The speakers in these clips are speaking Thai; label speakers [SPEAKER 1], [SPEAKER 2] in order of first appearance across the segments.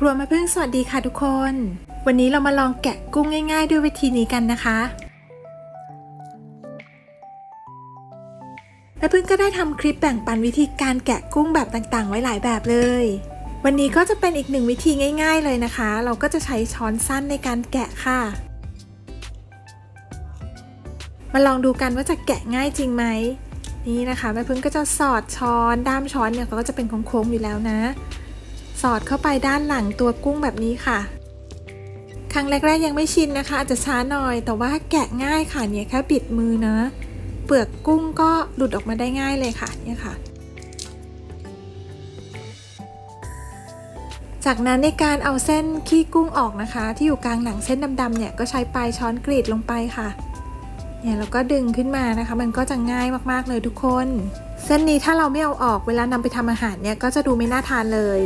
[SPEAKER 1] ครัวแม่พึ่งสวัสดีค่ะทุกคน วันนี้เรามาลองแกะกุ้งง่าย ๆ ด้วยวิธีนี้กันนะคะแม่พึ่งก็ได้ทำคลิปแบ่งปันวิธีการแกะกุ้งแบบต่างๆ ไว้หลายแบบเลย วันนี้ก็จะเป็นอีกหนึ่งวิธีง่าย ๆ เลยนะคะ เราก็จะใช้ช้อนสั้นในการแกะค่ะ มาลองดูกันว่าจะแกะง่ายจริงไหมนี่นะคะแม่พึ่งก็จะสอดช้อนด้ามช้อนเนี่ยก็จะเป็นโค้งๆอยู่แล้วนะ สอดเข้าไปด้านหลังตัวกุ้งแบบนี้ค่ะ ครั้งแรกๆยังไม่ชินนะคะ อาจจะช้าหน่อย แต่ว่าแกะง่ายค่ะเนี่ยแค่บิดมือนะ เปลือกกุ้งก็หลุดออกมาได้ง่ายเลยค่ะเนี่ยค่ะ จากนั้นในการเอาเส้นขี้กุ้งออกนะคะ ที่อยู่กลางหนังเส้นดำๆเนี่ยก็ใช้ปลายช้อนกรีดลงไปค่ะเนี่ยแล้วก็ดึงขึ้นมานะคะ มันก็จะง่ายมากๆเลยทุกคน เส้นนี้ถ้าเราไม่เอาออกเวลานำไปทำอาหารเนี่ยก็จะดูไม่น่าทานเลย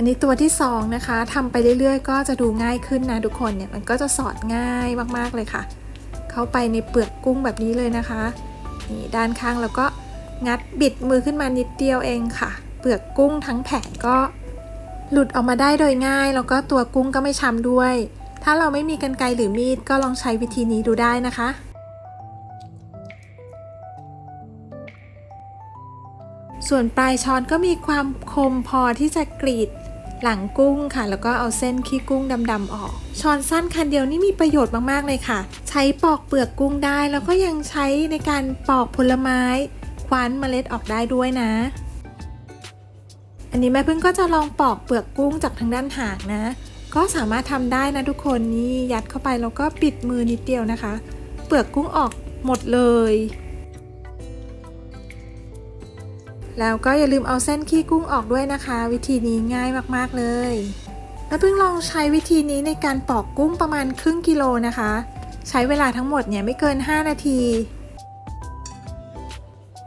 [SPEAKER 1] อันนี้ตัวที่2นะคะทำไปเรื่อยๆ ก็จะดูง่ายขึ้นนะทุกคนเนี่ยมันก็จะสอดง่ายมากๆเลยค่ะ เข้าไปในเปลือกกุ้งแบบนี้เลยนะคะนี่ด้านข้างแล้วก็งัดบิดมือขึ้นมานิดเดียวเองค่ะ เปลือกกุ้งทั้งแผงก็ หลุดออกมาได้โดยง่าย แล้วก็ตัวกุ้งก็ไม่ช้ำด้วย ถ้าเราไม่มีกันไกรหรือมีดก็ลองใช้วิธีนี้ดูได้นะคะส่วนปลายช้อนก็มีความคมพอที่จะกรีด หลังกุ้งค่ะ แล้วก็เอาเส้นขี้กุ้งดำๆออก ช้อนสั้นคันเดียวนี่มีประโยชน์มากๆเลยค่ะ ใช้ปอกเปลือกกุ้งได้แล้วก็ยังใช้ในการปอกผลไม้ คว้านเมล็ดออกได้ด้วยนะ อันนี้แม่พึ่งก็จะลองปอกเปลือกกุ้งจากทางด้านหางนะ ก็สามารถทำได้นะทุกคนนี่ยัดเข้าไปแล้วก็ปิดมือนิดเดียวนะคะ เปลือกกุ้งออกหมดเลย แล้วก็อย่าลืมเอาเส้นขี้กุ้งออกด้วยนะคะ วิธีนี้ง่ายมากๆเลยแม่เพิ่งลองใช้วิธีนี้ในการปอกกุ้งประมาณครึ่งกิโลนะคะ ใช้เวลาทั้งหมดเนี่ยไม่เกิน 5 นาที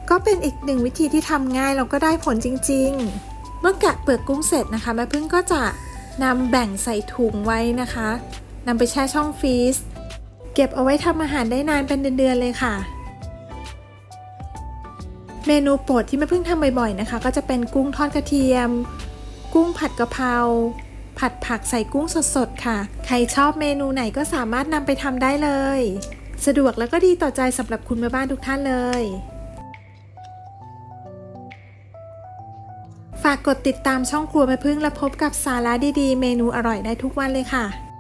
[SPEAKER 1] ก็เป็นอีกหนึ่งวิธีที่ทำง่ายแล้วก็ได้ผลจริง ๆ เมื่อแกะเปลือกกุ้งเสร็จนะคะแม่พึ่งก็จะนำแบ่งใส่ถุงไว้นะคะนำไปแช่ช่องฟรีซเก็บเอาไว้ทำอาหารได้นานเป็นเดือนๆเลยค่ะ เมนูโปรดที่แม่พึ่งทำบ่อยๆนะคะ ก็จะเป็นกุ้งทอดกระเทียม กุ้งผัดกะเพราผัดผักใส่กุ้งสดๆค่ะ ใครชอบเมนูไหนก็สามารถนำไปทำได้เลย สะดวกแล้วก็ดีต่อใจสำหรับคุณแม่บ้านทุกท่านเลย ฝากกดติดตามช่องครัวแม่พึ่งและพบกับสาระดีๆ เมนูอร่อยได้ทุกวันเลยค่ะ